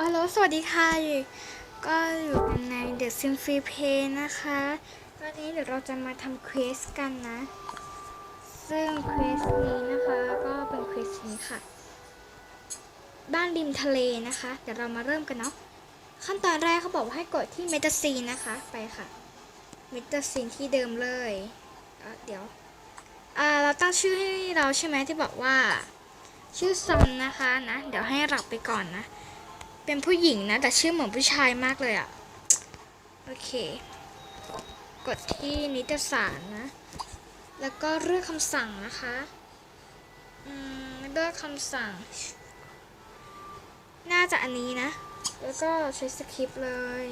อ๋อแล้วสวัสดีค่ะก็อยู่กันใน The Sim Free Play นะคะวันนี้เดี๋ยวเราจะมาทำเควสกันนะ ซึ่งเควสนี้นะคะก็เป็นเควสนี้ค่ะ บ้านริมทะเลนะคะ เดี๋ยวเรามาเริ่มกันเนาะขั้นตอนแรกเขาบอกว่าให้กดที่เมตาซีนนะคะไปค่ะเมตาซีนที่เดิมเลยเเดี๋ยวเราตั้งชื่อให้เราใช่ไหมที่บอกว่า ชื่อซันนะคะนะ เดี๋ยวให้หลับไปก่อนนะ เป็นผู้หญิงนะ แต่ชื่อเหมือนผู้ชายมากเลยอะ่ะ โอเค กดที่นิตยสารนะ แล้วก็เลือกคำสั่งนะคะอืมเลือกคำสั่ง น่าจะอันนี้นะ แล้วก็ใช้สคริปต์เลย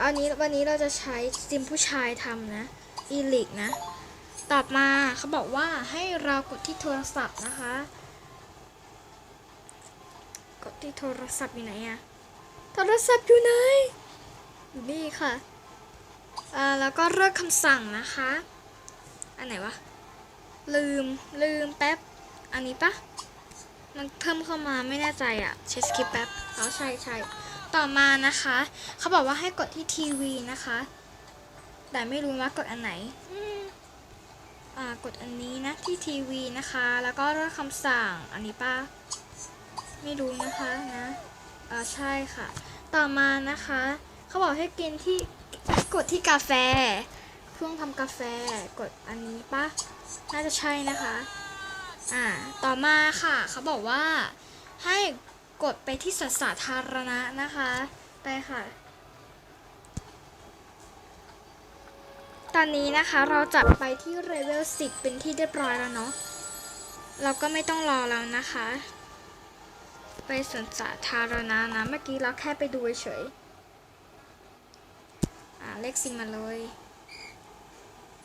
อันนี้วันนี้เราจะใช้ซิมผู้ชายทำนะ อีลิกนะ ต่อมาเขาบอกว่าให้เรากดที่โทรศัพท์นะคะ ที่โทรศัพท์อยู่ไหนอะโทรศัพท์อยู่ไหนอยู่นี่ค่ะอ่าแล้วก็เลือกคำสั่งนะคะ อันไหนวะ ลืมลืมแป๊บ อันนี้ปะมันเพิ่มเข้ามาไม่แน่ใจอะเช็คสคริปแป๊บอ๋อใช่ใช่ต่อมานะคะ เขาบอกว่าให้กดที่ทีวีนะคะ แต่ไม่รู้ว่ากดอันไหนอ่ากดอันนี้นะที่ทีวีนะคะ แล้วก็เลือกคำสั่งอันนี้ปะ ไม่รู้นะคะนะอ่าใช่ค่ะ ต่อมานะคะ เขาบอกให้กินที่กดที่กาแฟ เครื่องทำกาแฟกดอันนี้ปะน่าจะใช่นะคะอ่าต่อมาค่ะ เขาบอกว่าให้กดไปที่สวนสาธารณะนะคะ ไปค่ะ ตอนนี้นะคะเราจะไปที่เลเวล10 เป็นที่เรียบร้อยแล้วเนาะเราก็ไม่ต้องรอแล้วนะคะ ไปสวนสาธารณะนะ เมื่อกี้เราแค่ไปดูเฉยๆอ่าเลขซิมมาเลย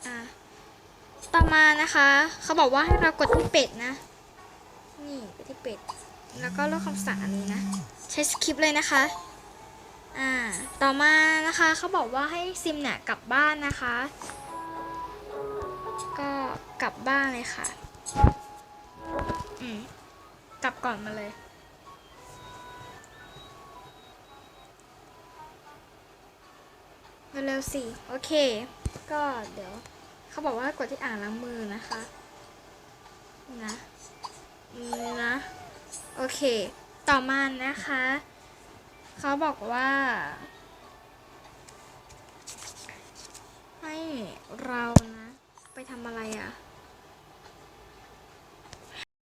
อ่าต่อมานะคะ เขาบอกว่าให้เรากดที่เป็ดนะ นี่ไปที่เป็ด แล้วก็เลือกคำสั่งอันนี้นะ ใช้สคริปต์เลยนะคะ อ่า ต่อมานะคะ เขาบอกว่าให้ซิมเนี่ยกลับบ้านนะคะ ก็กลับบ้านเลยค่ะ อืม กลับก่อนมาเลย เร็วๆสิ โอเค ก็เดี๋ยว เขาบอกว่ากดที่อ่างล้างมือนะคะ นะนะ โอเค ต่อมานะคะ เขาบอกว่า ให้เรา